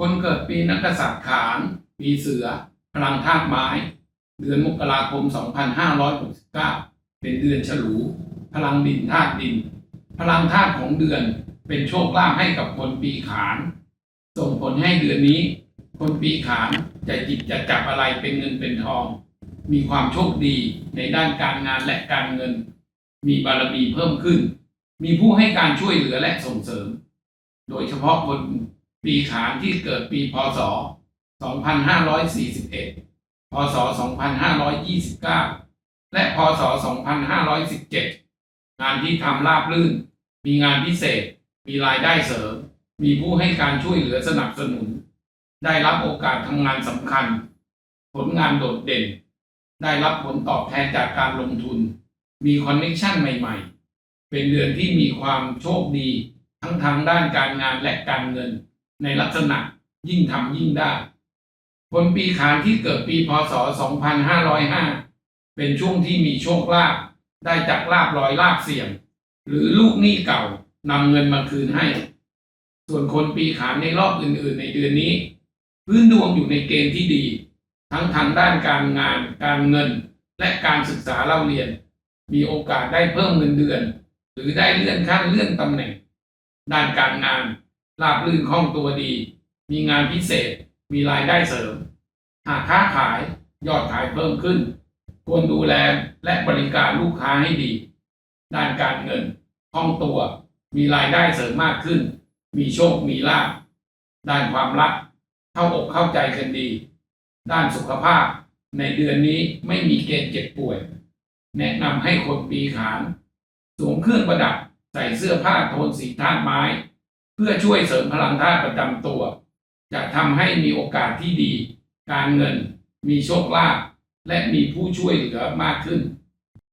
คนเกิดปีนักษัตริย์ขานปีเสือ พลังธาตุไม้ เดือนมกราคม 2569 เป็นเดือนฉลู พลังดินธาตุดิน พลังธาตุของเดือนเป็นโชคลาภให้กับคนปีขาน ส่งผลให้เดือนนี้ คนปีขานจะหยิบจะจับอะไรเป็นเงินเป็นทอง มีความโชคดีในด้านการงานและการเงิน มีบารมีเพิ่มขึ้น มีผู้ให้การช่วยเหลือและส่งเสริม โดยเฉพาะคน ปีขานที่เกิดปีพศ 2541 พศ 2529 และพศ 2517 งานที่ทำราบรื่น มีงานพิเศษ มีรายได้เสริม มีผู้ให้การช่วยเหลือสนับสนุน ได้รับโอกาสทำงานสำคัญ ผลงานโดดเด่น ได้รับผลตอบแทนจากการลงทุน มีคอนเน็ชันใหม่ๆ เป็นเดือนที่มีความโชคดีทั้งทางด้านการงานและการเงิน ในลักษณะยิ่งทำยิ่งได้ คนปีขานที่เกิดปีพศ 2505 เป็นช่วงที่มีโชคลาภได้จากลาบลอยลาบเสี่ยง หรือลูกหนี้เก่านำเงินมาคืนให้ ส่วนคนปีขานในรอบอื่นๆ ในเดือนนี้ พื้นดวงอยู่ในเกณฑ์ที่ดี ทั้งทางด้านการงาน การเงิน และการศึกษาเล่าเรียน มีโอกาสได้เพิ่มเงินเดือน หรือได้เลื่อนขั้นเลื่อนตำแหน่ง ด้านการงาน ราบรื่นคล่องตัวดี มีงานพิเศษ มีรายได้เสริม หากค้าขายยอดขายเพิ่มขึ้น ควรดูแลและบริการลูกค้าให้ดี ด้านการเงินคล่องตัว มีรายได้เสริมมากขึ้น มีโชค มีลาภ ด้านความรัก เข้าอกเข้าใจกันดี ด้านสุขภาพ ในเดือนนี้ไม่มีเกณฑ์เจ็บป่วย แนะนำให้คนปีขาน สวมเครื่องประดับ ใส่เสื้อผ้าโทนสีธาตุไม้ เพื่อช่วยเสริมพลังธาตุประจำตัว จะทำให้มีโอกาสที่ดี การเงิน มีโชคลาภและมีผู้ช่วยเหลือมากขึ้น